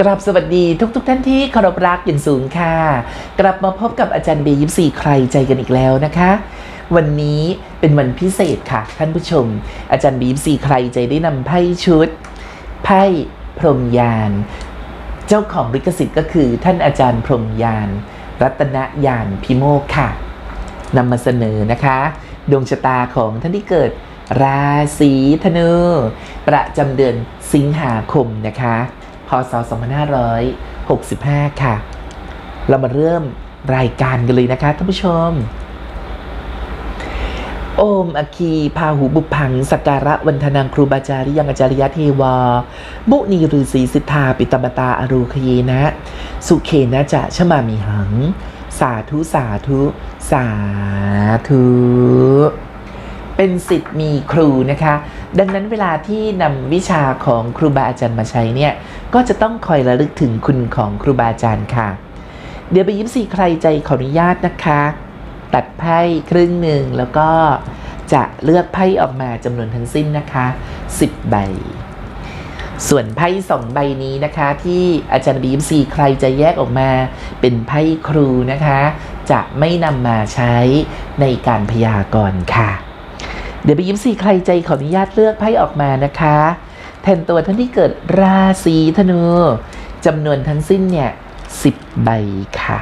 กราบสวัสดีทุกทท่านที่เคารพรักอย่างสูงค่ะ กลับมาพบกับอาจารย์เบยิปซีใครใจกันอีกแล้วนะคะ วันนี้เป็นวันพิเศษค่ะ ท่านผู้ชม อาจารย์เบยิปซีใครใจได้นำไพ่ชุด ไพ่พรหมยาน เจ้าของลิขสิทธิ์ก็คือท่านอาจารย์พรหมยาน รัตนยานพิโมกข์ค่ะนำมาเสนอนะคะ ดวงชะตาของท่านที่เกิดราศีธนูประจำเดือนสิงหาคมนะคะ พศ 2565 ค่ะ เรามาเริ่มรายการกันเลยนะคะท่านผู้ชม โอมอคีพาหูบุพังสการะวันธนังครูบาจาริยังอาจาริยเทวามุนีฤาษีสิทธาปิตมตาอรูคเยนะ สุเคนะจะชมามีหัง สาธุ สาธุ สาธุ เป็นสิทธิ์มีครูนะคะ ดังนั้นเวลาที่นำวิชาของครูบาอาจารย์มาใช้เนี่ย ก็จะต้องคอยระลึกถึงคุณของครูบาอาจารย์ค่ะ เดี๋ยวไปยิ้มสีใครใจขออนุญาตนะคะ ตัดไพ่ครึ่งหนึ่งแล้วก็จะเลือกไพ่ออกมาจำนวนทั้งสิ้นนะคะ 10 ใบ ส่วนไพ่สองใบนี้นะคะ ที่อาจารย์บีมซีใครจะแยกออกมา เป็นไพ่ครูนะคะ จะไม่นำมาใช้ในการพยากรณ์ค่ะ เดี๋ยวไปยิ้มสีใครใจขออนุญาตเลือกไพ่ออกมานะคะแทนตัวท่านที่เกิดราศีธนูจำนวนทั้งสิ้นเนี่ยสิบใบค่ะ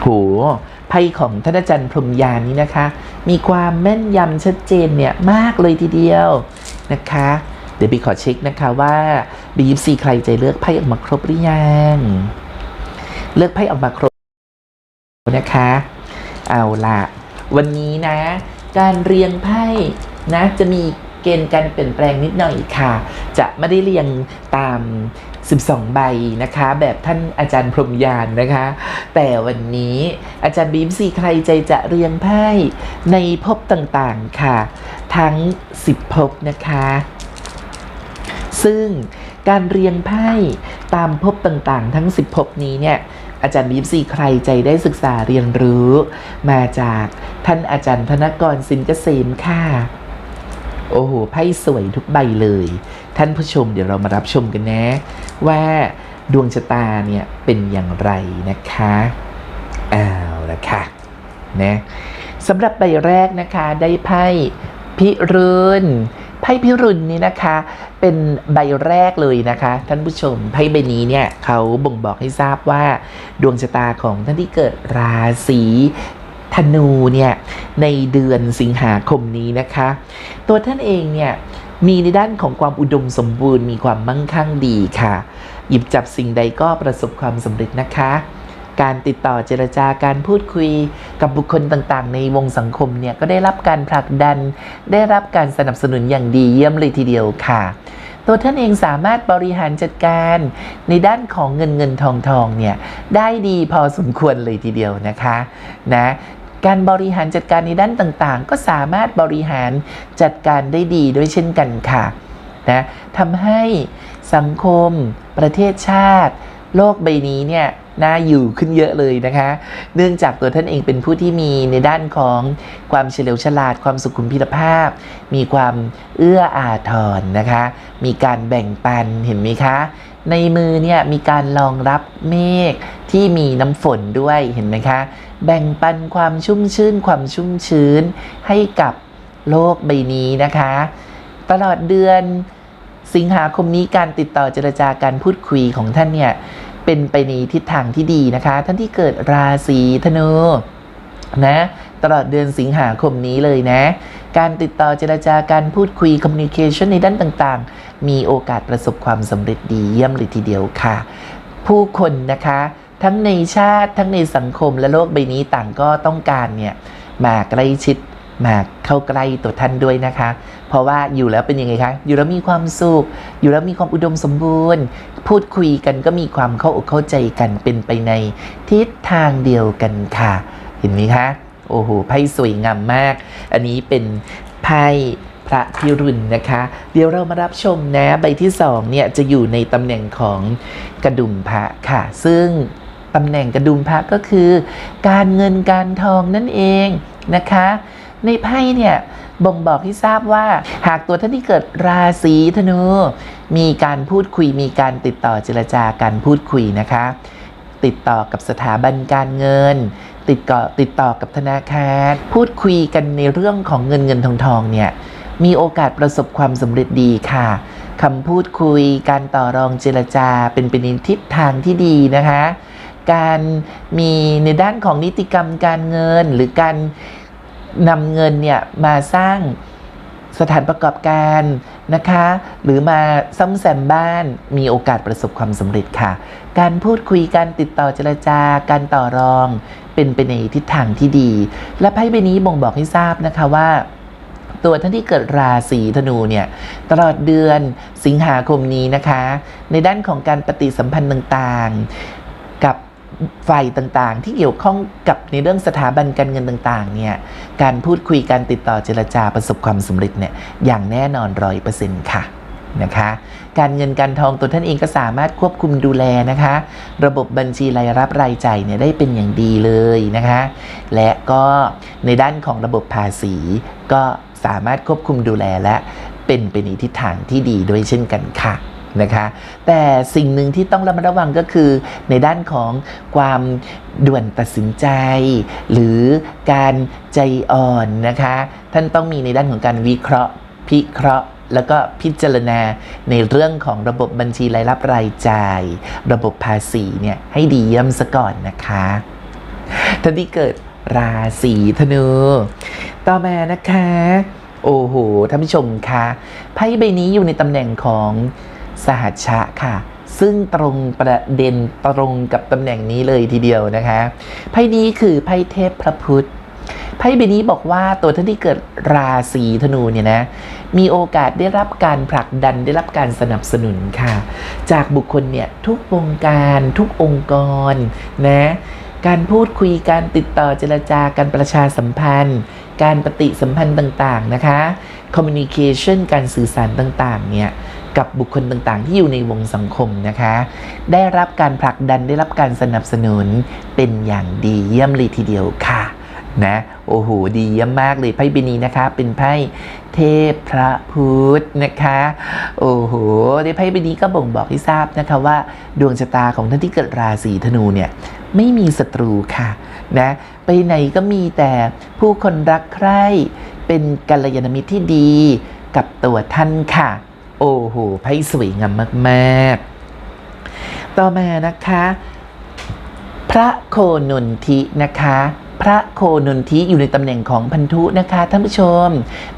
โหไพ่ของท่านอาจารย์พรมยานนี้นะคะ มีความแม่นยำชัดเจนเนี่ยมากเลยทีเดียวนะคะ เดี๋ยวบีขอเช็คนะคะว่าบียิปซีใครใจเลือกไพ่ออกมาครบหรือยังเลือกไพ่ออกมาครบนะคะ เอาละ วันนี้นะ การเรียงไพ่นะ จะมีเกณฑ์การเปลี่ยนแปลงนิดหน่อยค่ะ จะไม่ได้เรียงตาม 12 ใบนะคะ แบบท่านอาจารย์พรมยานนะคะ แต่วันนี้อาจารย์บีมซีใครใจจะเรียงไพ่ในภพต่างๆค่ะ ทั้ง 10ภพนะคะ ซึ่งการเรียงไพ่ตามภพต่างๆ ทั้ง 10ภพนี้เนี่ย อาจารย์บีมซีใครใจได้ศึกษาเรียนรู้ มาจากท่านอาจารย์ธนกรสินเกษมค่ะ โอ้โหไพ่สวยทุกใบเลย ท่านผู้ชมเดี๋ยวเรามารับชมกันนะ ว่าดวงชะตาเนี่ยเป็นอย่างไรนะคะเอาละค่ะนะสำหรับใบแรกนะคะได้ไพ่พิรุณ ไพ่พิรุณนี่นะคะ เป็นใบแรกเลยนะคะ ท่านผู้ชมไพ่ใบนี้เนี่ยเขาบ่งบอกให้ทราบว่า ดวงชะตาของท่านที่เกิดราศีธนูเนี่ยในเดือนสิงหาคมนี้นะคะ ตัวท่านเองเนี่ยมีในด้านของความอุดมสมบูรณ์มีความมั่งคั่งดีค่ะ หยิบจับสิ่งใดก็ประสบความสำเร็จนะคะ การติดต่อเจรจาการพูดคุยกับบุคคลต่างๆ ในวงสังคมเนี่ยก็ได้รับการผลักดัน ได้รับการสนับสนุนอย่างดีเยี่ยมเลยทีเดียวค่ะ ตัวท่านเองสามารถบริหารจัดการในด้านของเงินเงินทองทองเนี่ยได้ดีพอสมควรเลยทีเดียวนะคะนะการบริหารจัดการในด้านต่างๆ ก็สามารถบริหารจัดการได้ดีด้วยเช่นกันค่ะนะทำให้สังคม ประเทศชาติ โลกใบนี้เนี่ย น่าอยู่ขึ้นเยอะเลยนะคะ เนื่องจากตัวท่านเองเป็นผู้ที่มีในด้านของความเฉลียวฉลาด ความสุขุมพิรภาพ มีความเอื้ออาทรนะคะ มีการแบ่งปันเห็นไหมคะ ในมือเนี่ยมีการรองรับเมฆที่มีน้ำฝนด้วยเห็นไหมคะ แบ่งปันความชุ่มชื่น ความชุ่มชื้นให้กับโลกใบนี้นะคะ ตลอดเดือนสิงหาคมนี้การติดต่อเจรจาการพูดคุยของท่านเนี่ย เป็นไปในทิศทางที่ดีนะคะ ท่านที่เกิดราศีธนูนะตลอดเดือนสิงหาคมนี้เลยนะ การติดต่อเจรจาการพูดคุย communication ในด้านต่างๆ มีโอกาสประสบความสำเร็จดีเยี่ยมเลยทีเดียวค่ะ ผู้คนนะคะ ทั้งในชาติทั้งในสังคมและโลกใบนี้ต่างก็ต้องการเนี่ยมาใกล้ชิด มาเข้าใกล้ตัวท่านด้วยนะคะ เพราะว่าอยู่แล้วเป็นยังไงคะ อยู่แล้วมีความสุข อยู่แล้วมีความอุดมสมบูรณ์ พูดคุยกันก็มีความเข้าอกเข้าใจกันเป็นไปในทิศทางเดียวกันค่ะ เห็นไหมคะ โอ้โห ไพ่สวยงามมาก อันนี้เป็นไพ่พระพิรุณนะคะ เดี๋ยวเรามารับชมนะใบที่สองเนี่ยจะอยู่ในตำแหน่งของกระดุมพระค่ะ ซึ่งตำแหน่งกระดุมพระก็คือ การเงินการทองนั่นเองนะคะ ในไพ่เนี่ยบ่งบอกให้ทราบว่า หากตัวท่านที่เกิดราศีธนูมีการพูดคุยมีการติดต่อเจรจาการพูดคุยนะคะ ติดต่อกับสถาบันการเงิน ติดต่อติดต่อกับธนาคาร พูดคุยกันในเรื่องของเงินเงินทองทองเนี่ยมีโอกาสประสบความสำเร็จดีค่ะคำพูดคุย การต่อรองเจรจาเป็นไปในทิศทางที่ดีนะคะ การมีในด้านของนิติกรรมการเงินหรือการ นำเงินเนี่ยมาสร้างสถานประกอบการนะคะ หรือมาซ่อมแซมบ้านมีโอกาสประสบความสำเร็จค่ะ การพูดคุยการติดต่อเจรจาการต่อรอง เป็นไปในทิศทางที่ดี และไพ่ใบนี้บ่งบอกให้ทราบนะคะว่า ตัวท่านที่เกิดราศีธนูเนี่ยตลอดเดือนสิงหาคมนี้นะคะ ในด้านของการปฏิสัมพันธ์ต่างๆ กับ ฝ่ายต่างๆ ที่เกี่ยวข้องกับในเรื่องสถาบันการเงินต่างๆเนี่ยการพูดคุยการติดต่อเจรจาประสบความสำเร็จเนี่ยอย่างแน่นอนร้อยเปอร์เซ็นต์ค่ะนะคะการเงินการทองตัวท่านเองก็สามารถควบคุมดูแลนะคะ ระบบบัญชีรายรับรายจ่ายเนี่ยได้เป็นอย่างดีเลยนะคะ และก็ในด้านของระบบภาษีก็สามารถควบคุมดูแลและเป็นไปในทิศทางที่ดีด้วยเช่นกันค่ะ นะคะ แต่สิ่งหนึ่งที่ต้องระมัดระวังก็คือ ในด้านของความด่วนตัดสินใจ หรือการใจอ่อนนะคะ ท่านต้องมีในด้านของการวิเคราะห์ พิเคราะห์แล้วก็พิจารณาในเรื่องของระบบบัญชีรายรับรายจ่าย ระบบภาษีเนี่ยให้ดีเยี่ยมซะก่อนนะคะท่านที่เกิดราศีธนู ต่อมานะคะ โอ้โหท่านผู้ชมคะไพ่ใบนี้อยู่ในตำแหน่งของ สหัชชะค่ะ ซึ่งตรงประเด็นตรงกับตำแหน่งนี้เลยทีเดียวนะคะไพ่นี้คือไพ่เทพพระพุทธไพ่ใบนี้บอกว่าตัวท่านที่เกิดราศีธนูเนี่ยนะ มีโอกาสได้รับการผลักดันได้รับการสนับสนุนค่ะ จากบุคคลเนี่ยทุกวงการทุกองค์กรนะการพูดคุยการติดต่อเจรจาการประชาสัมพันธ์ การปฏิสัมพันธ์ต่างๆนะคะ communication การสื่อสารต่างๆเนี่ย กับบุคคลต่างๆ ที่อยู่ในวงสังคมนะคะ ได้รับการผลักดันได้รับการสนับสนุนเป็นอย่างดีเยี่ยมเลยทีเดียวค่ะนะโอ้โหดีเยี่ยมมากเลยไพ่ใบนี้นะคะ เป็นไพ่เทพพระพุทธนะคะ โอ้โหในไพ่ใบนี้ก็บ่งบอกให้ทราบนะคะว่า ดวงชะตาของท่านที่เกิดราศีธนูเนี่ยไม่มีศัตรูค่ะนะไปไหนก็มีแต่ผู้คนรักใคร่เป็นกัลยาณมิตรที่ดีกับตัวท่านค่ะ อ้โหไพ่สวยงามมาก ๆ ต่อมานะคะ พระโคนนทินะคะพระโคนนทิอยู่ในตำแหน่งของพันธุนะคะท่านผู้ชม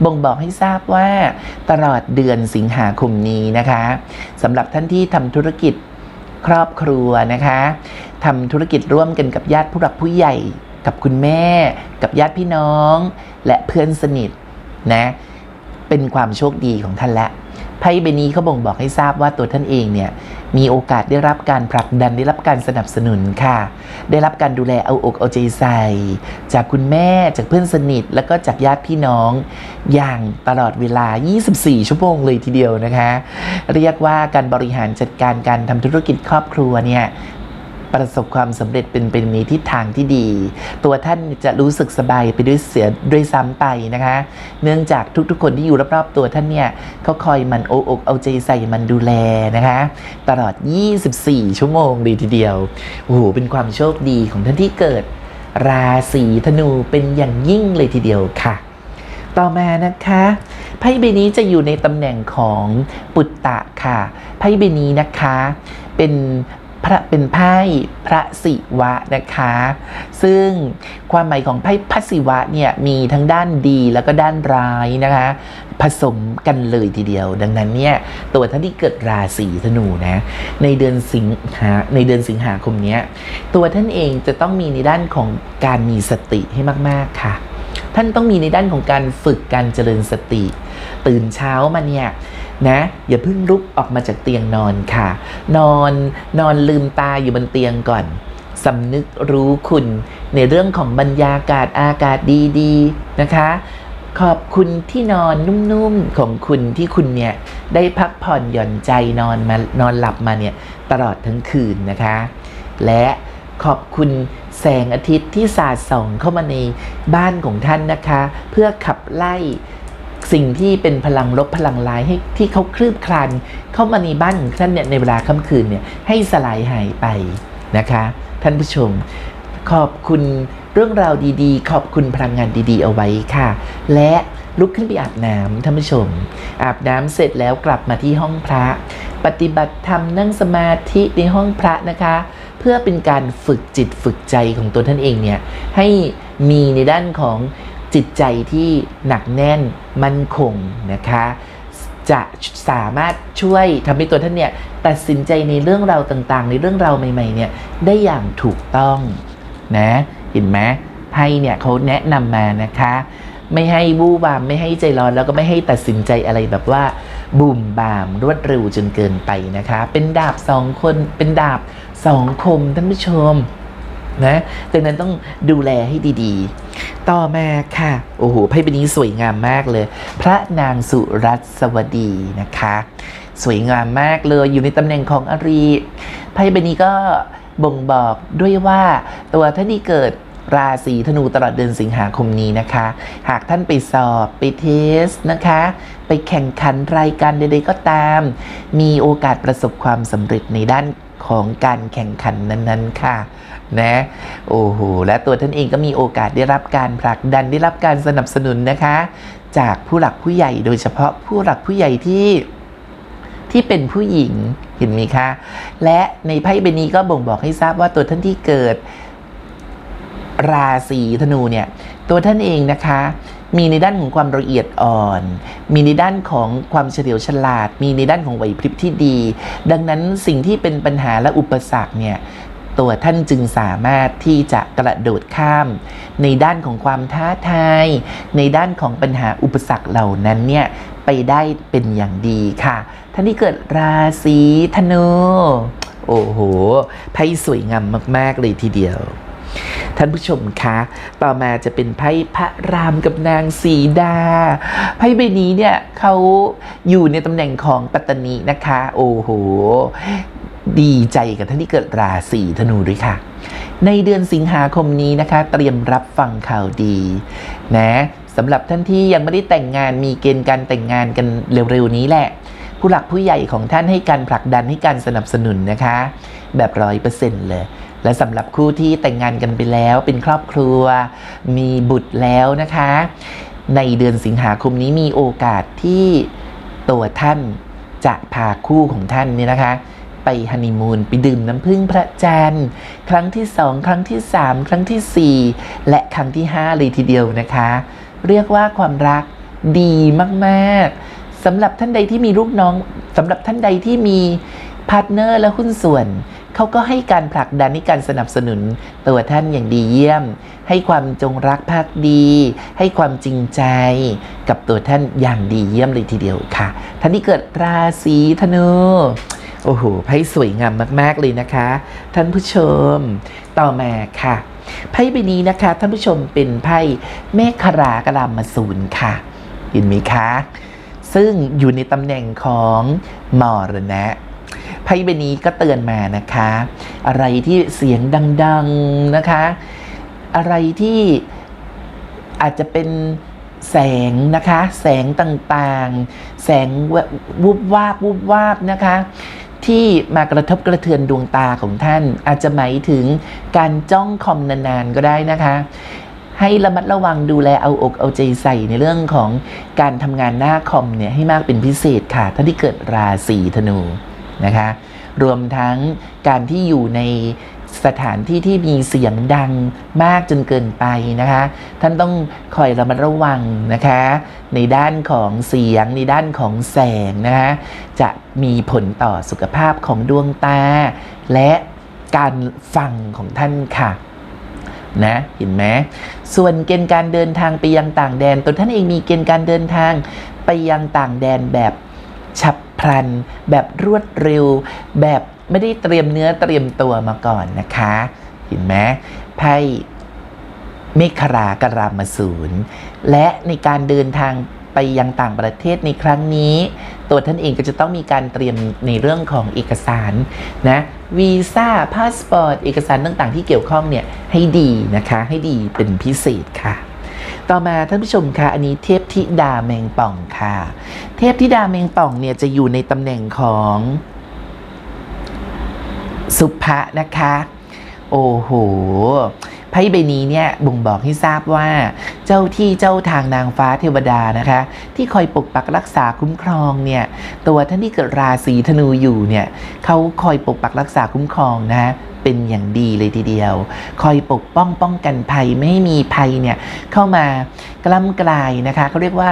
บ่งบอกให้ทราบว่าตลอดเดือนสิงหาคมนี้นะคะสำหรับท่านที่ทำธุรกิจครอบครัวนะคะทำธุรกิจร่วมกันกับญาติผู้หลักผู้ใหญ่ กับคุณแม่ กับญาติพี่น้อง และเพื่อนสนิทนะเป็นความโชคดีของท่านละ ไพ่ใบนี้เขาบ่งบอกให้ทราบว่าตัวท่านเองเนี่ยมีโอกาสได้รับการผลักดันได้รับการสนับสนุนค่ะ ได้รับการดูแลเอาอกเอาใจใส่ จากคุณแม่จากเพื่อนสนิท แล้วก็จากญาติพี่น้อง อย่างตลอดเวลา 24 ชั่วโมงเลยทีเดียวนะคะ เรียกว่าการบริหารจัดการการทำธุรกิจครอบครัวเนี่ย ประสบความสำเร็จเป็นเป็นในทิศทางที่ดี ตัวท่านจะรู้สึกสบายไปด้วยเสียด้วยซ้ำไปนะคะ เนื่องจากทุกๆ คนที่อยู่รอบๆตัวท่านเนี่ยเขาคอยมันโอกอกเอาใจใส่มันดูแลนะคะ ตลอด 24 ชั่วโมงเลยทีเดียวโอ้โหเป็นความโชคดีของท่านที่เกิด ราศีธนูเป็นอย่างยิ่งเลยทีเดียวค่ะ ต่อมานะคะไพ่ใบนี้จะอยู่ในตำแหน่งของปุตตะค่ะไพ่ใบนี้นะคะเป็น พระเป็นไพ่พระศิวะนะคะ ซึ่งความหมายของไพ่พระศิวะเนี่ยมีทั้งด้านดีแล้วก็ด้านร้ายนะคะ ผสมกันเลยทีเดียว ดังนั้นเนี่ยตัวท่านที่เกิดราศีธนูนะในเดือนสิงหาในเดือนสิงหาคมเนี้ยตัวท่านเองจะต้องมีในด้านของการมีสติให้มาก ๆค่ะ ท่านต้องมีในด้านของการฝึกการเจริญสติ ตื่นเช้ามาเนี่ย นะอย่าเพิ่งลุกออกมาจากเตียงนอนค่ะ นอนนอนลืมตาอยู่บนเตียงก่อนสำนึกรู้คุณ ในเรื่องของบรรยากาศอากาศดีๆนะคะ ขอบคุณที่นอนนุ่มๆของคุณที่คุณเนี่ยได้พักผ่อนหย่อนใจนอนมานอนหลับมาเนี่ยตลอดทั้งคืนนะคะ และขอบคุณแสงอาทิตย์ที่สาดส่องเข้ามาในบ้านของท่านนะคะ เพื่อขับไล่ สิ่งที่เป็นพลังลบพลังร้ายให้ที่เขาคลืบคลานเข้ามาในบ้านของท่านเนี่ยในเวลาค่ำคืนเนี่ยให้สลายหายไปนะคะ ท่านผู้ชม ขอบคุณเรื่องราวดีๆ ขอบคุณพลังงานดีๆ เอาไว้ค่ะ และลุกขึ้นไปอาบน้ำท่านผู้ชม อาบน้ำเสร็จแล้วกลับมาที่ห้องพระ ปฏิบัติธรรมนั่งสมาธิในห้องพระนะคะ เพื่อเป็นการฝึกจิตฝึกใจของตัวท่านเองเนี่ยให้มีในด้านของ จิตใจที่หนักแน่นมั่นคงนะคะจะสามารถช่วยทำให้ตัวท่านเนี่ยตัดสินใจในเรื่องราวต่างๆ ในเรื่องราวใหม่ๆเนี่ยได้อย่างถูกต้องนะเห็นไหมไพ่เนี่ยเขาแนะนำมานะคะ ไม่ให้บู้บามไม่ให้ใจร้อนแล้วก็ไม่ให้ตัดสินใจอะไรแบบว่าบุ่มบามรวดเร็วจนเกินไปนะคะ เป็นดาบสองคนเป็นดาบสองคมท่านผู้ชม นะดังนั้นต้องดูแลให้ดีๆ ต่อมาค่ะ โอ้โหไพ่ใบนี้สวยงามมากเลย พระนางสุรัตน์สวดีนะคะ สวยงามมากเลยอยู่ในตำแหน่งของอรีไพ่ใบนี้ก็บ่งบอกด้วยว่าตัวท่านที่เกิดราศีธนูตลอดเดือนสิงหาคมนี้นะคะ หากท่านไปสอบไปเทสนะคะ ไปแข่งขันรายการใดๆก็ตาม มีโอกาสประสบความสำเร็จในด้าน ของการแข่งขันนั้นๆค่ะนะโอ้โหและตัวท่านเองก็มีโอกาสได้รับการผลักดันได้รับการสนับสนุนนะคะ จากผู้หลักผู้ใหญ่โดยเฉพาะผู้หลักผู้ใหญ่ที่ที่เป็นผู้หญิงเห็นไหมคะ และในไพ่ใบนี้ก็บ่งบอกให้ทราบว่าตัวท่านที่เกิดราศีธนูเนี่ยตัวท่านเองนะคะ มีในด้านของความละเอียดอ่อน มีในด้านของความเฉลียวฉลาด มีในด้านของไหวพริบที่ดี ดังนั้นสิ่งที่เป็นปัญหาและอุปสรรคเนี่ยตัวท่านจึงสามารถที่จะกระโดดข้าม ในด้านของความท้าทาย ในด้านของปัญหาอุปสรรคเหล่านั้นเนี่ยไปได้เป็นอย่างดีค่ะ ท่านที่เกิดราศีธนู โอ้โหไพ่สวยงามมาก ๆ เลยทีเดียว ท่านผู้ชมคะ ต่อมาจะเป็นไพ่พระรามกับนางสีดา ไพ่ใบนี้เนี่ยเขาอยู่ในตำแหน่งของปัตตนีนะคะ โอ้โห ดีใจกับท่านที่เกิดราศีธนูด้วยค่ะ ในเดือนสิงหาคมนี้นะคะ เตรียมรับฟังข่าวดี นะสำหรับท่านที่ยังไม่ได้แต่งงานมีเกณฑ์การแต่งงานกันเร็วๆนี้แหละ ผู้หลักผู้ใหญ่ของท่านให้การผลักดันให้การสนับสนุนนะคะ แบบร้อยเปอร์เซ็นต์เลย และสำหรับคู่ที่แต่งงานกันไปแล้วเป็นครอบครัว มีบุตรแล้วนะคะ ในเดือนสิงหาคมนี้มีโอกาสที่ตัวท่านจะพาคู่ของท่านเนี่ยนะคะไปฮันนีมูนไปดื่มน้ำพึ่งพระจันทร์ครั้งที่สองครั้งที่สามครั้งที่สี่และครั้งที่ห้าเลยทีเดียวนะคะ เรียกว่าความรักดีมากๆสำหรับท่านใดที่มีลูกน้องสำหรับท่านใดที่มีพาร์ทเนอร์และหุ้นส่วน เขาก็ให้การผลักดันให้การสนับสนุนตัวท่านอย่างดีเยี่ยม ให้ความจงรักภักดี ให้ความจริงใจกับตัวท่านอย่างดีเยี่ยมเลยทีเดียวค่ะ ท่านที่เกิดราศีธนูโอ้โหไพ่สวยงามมาก ๆ เลยนะคะ ท่านผู้ชม ต่อมาค่ะไพ่ใบนี้นะคะ ท่านผู้ชมเป็นไพ่เมฆรากรามสูนค่ะเห็นไหมคะ ซึ่งอยู่ในตำแหน่งของมรณะ ไพ่ใบนี้ก็เตือนมานะคะ อะไรที่เสียงดังๆนะคะ อะไรที่อาจจะเป็นแสงนะคะ แสงต่างๆ แสงวบวุบวาบวุบวาบนะคะ ที่มากระทบกระเทือนดวงตาของท่าน อาจจะหมายถึงการจ้องคอมนานๆก็ได้นะคะ ให้ระมัดระวังดูแลเอาอกเอาใจใส่ในเรื่องของการทำงานหน้าคอมเนี่ยให้มากเป็นพิเศษค่ะท่านที่เกิดราศีธนู นะคะ รวมทั้งการที่อยู่ในสถานที่ที่มีเสียงดังมากจนเกินไปนะคะ ท่านต้องคอยระมัดระวังนะคะ ในด้านของเสียงในด้านของแสงนะคะจะมีผลต่อสุขภาพของดวงตา และการฟังของท่านค่ะนะเห็นไหมส่วนเกณฑ์การเดินทางไปยังต่างแดนตัวท่านเองมีเกณฑ์การเดินทางไปยังต่างแดนแบบฉับ ลัน แบบรวดเร็ว แบบไม่ได้เตรียมเนื้อเตรียมตัวมาก่อนนะคะ เห็นไหมไพ่เมฆรากรามสูรและในการเดินทางไปยังต่างประเทศในครั้งนี้ ตัวท่านเองก็จะต้องมีการเตรียมในเรื่องของเอกสารนะวีซ่าพาสปอร์ตเอกสารต่างๆ ที่เกี่ยวข้องเนี่ยให้ดีนะคะ ให้ดีเป็นพิเศษค่ะ ต่อมาท่านผู้ชมคะอันนี้เทพธิดาแมงป่องค่ะ เทพธิดาแมงป่องเนี่ยจะอยู่ในตำแหน่งของสุภะนะคะ โอ้โหไพ่ใบนี้เนี่ยบ่งบอกให้ทราบว่า เจ้าที่เจ้าทางนางฟ้าเทวดานะคะ ที่คอยปกปักรักษาคุ้มครองเนี่ย ตัวท่านที่เกิดราศีธนูอยู่เนี่ยเขาคอยปกปักรักษาคุ้มครองนะ เป็นอย่างดีเลยทีเดียว คอยปกป้องป้องกันภัยไม่ให้มีภัยเนี่ยเข้ามากล้ำกลายนะคะเขาเรียกว่า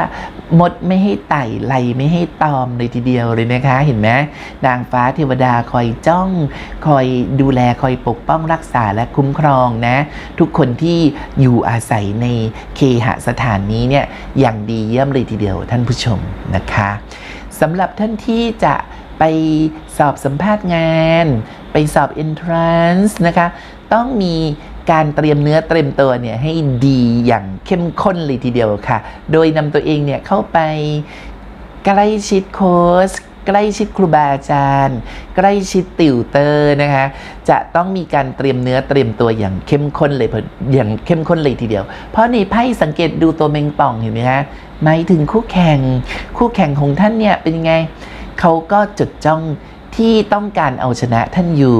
มดไม่ให้ไต่ไหลไม่ให้ตอมเลยทีเดียวเลยนะคะเห็นไหมนางฟ้าเทวดาคอยจ้อง คอยดูแลคอยปกป้องรักษาและคุ้มครองนะ ทุกคนที่อยู่อาศัยในเคหสถานนี้เนี่ยอย่างดีเยี่ยมเลยทีเดียวท่านผู้ชมนะคะสำหรับท่านที่จะไปสอบสัมภาษณ์งาน ไปสอบ entrance นะคะ ต้องมีการเตรียมเนื้อเตรียมตัวเนี่ยให้ดีอย่างเข้มข้นเลยทีเดียวค่ะ โดยนำตัวเองเนี่ยเข้าไปใกล้ชิดโค้ชใกล้ชิดครูบาอาจารย์ ใกล้ชิดติวเตอร์นะคะ จะต้องมีการเตรียมเนื้อเตรียมตัวอย่างเข้มข้นเลยอย่างเข้มข้นเลยทีเดียว เพราะในไพ่สังเกตดูตัวเมงป่องเห็นไหมคะหมายถึงคู่แข่ง คู่แข่งของท่านเนี่ยเป็นยังไงเขาก็จดจ้อง ที่ต้องการเอาชนะท่านอยู่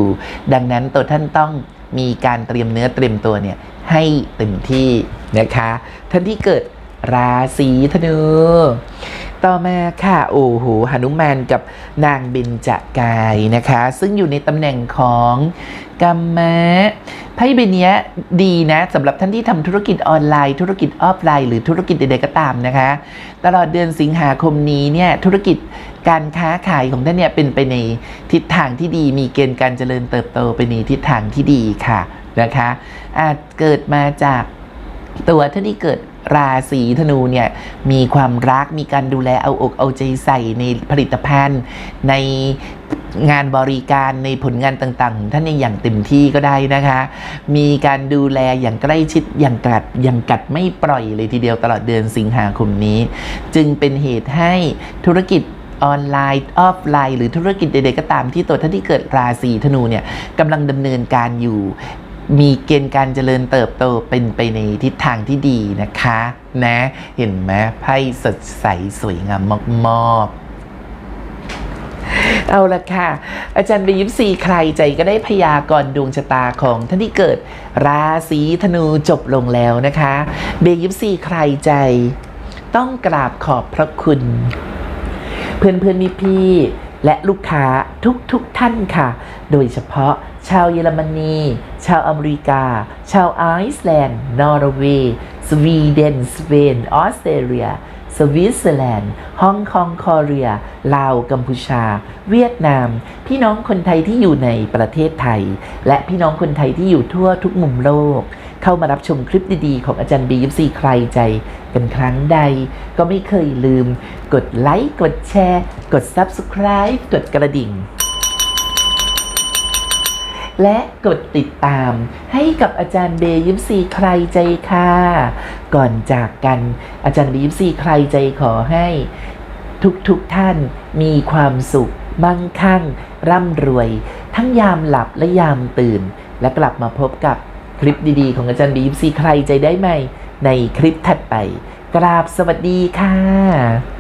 ดังนั้นตัวท่านต้องมีการเตรียมเนื้อเตรียมตัวเนี่ยให้เต็มที่นะคะ ท่านที่เกิดราศีธนู ต่อมาค่ะ โอ้โหหนุมานกับนางเบญจกายนะคะ ซึ่งอยู่ในตำแหน่งของกัมมะไพ่ใบเนี้ยดีนะสำหรับท่านที่ทำธุรกิจออนไลน์ ธุรกิจออฟไลน์ หรือธุรกิจใดๆก็ตามนะคะ ตลอดเดือนสิงหาคมนี้เนี่ยธุรกิจการค้าขายของท่านเนี่ยเป็นไปในทิศทางที่ดีมีเกณฑ์การเจริญเติบโตไปในทิศทางที่ดีค่ะนะคะอาจเกิดมาจากตัวท่านที่เกิด ราศีธนูเนี่ยมีความรักมีการดูแลเอาอกเอาใจใส่ในผลิตภัณฑ์ ในงานบริการในผลงานต่างๆของท่านเนี่ยอย่างเต็มที่ก็ได้นะคะ มีการดูแลอย่างใกล้ชิดอย่างกัดอย่างกัดไม่ปล่อยเลยทีเดียวตลอดเดือนสิงหาคมนี้ จึงเป็นเหตุให้ธุรกิจออนไลน์ ออฟไลน์ หรือธุรกิจใดๆก็ตามที่ตัวท่านที่เกิดราศีธนูเนี่ยกำลังดำเนินการอยู่ มีเกณฑ์การเจริญเติบโตเป็นไปในทิศทางที่ดีนะคะ นะ เห็นไหมไพ่สดใสสวยงามมากๆเอาละค่ะ อาจารย์ไปยิปซีใครใจก็ได้พยากรณ์ดวงชะตาของท่านที่เกิด ราศีธนูจบลงแล้วนะคะ เบยิปซีใครใจ ต้องกราบขอบพระคุณ เพื่อนเพื่อนมิพี่และลูกค้าทุกทุกท่านค่ะ โดยเฉพาะ ชาวเยอรมนี ชาวอเมริกา ชาวไอซ์แลนด์ นอร์เวย์ สวีเดน สเปน ออสเตรเลีย สวิตเซอร์แลนด์ ฮ่องกงคอเรีย ลาว กัมพูชา เวียดนาม พี่น้องคนไทยที่อยู่ในประเทศไทย และพี่น้องคนไทยที่อยู่ทั่วทุกมุมโลก เข้ามารับชมคลิปดีๆ ของอาจารย์บียิปซีใครใจเป็นครั้งใด ก็ไม่เคยลืม กดไลค์ กดแชร์ กด Subscribe กดกระดิ่ง และกดติดตามให้กับอาจารย์เบยิปซีใครใจค่ะ ก่อนจากกันอาจารย์เบยิปซีใครใจขอให้ทุกๆทท่านมีความสุข มั่งคั่ง ร่ำรวย ทั้งยามหลับและยามตื่น และกลับมาพบกับคลิปดีๆ ของอาจารย์บีฟซีใครใจได้ไหม ในคลิปถัดไป กราบสวัสดีค่ะ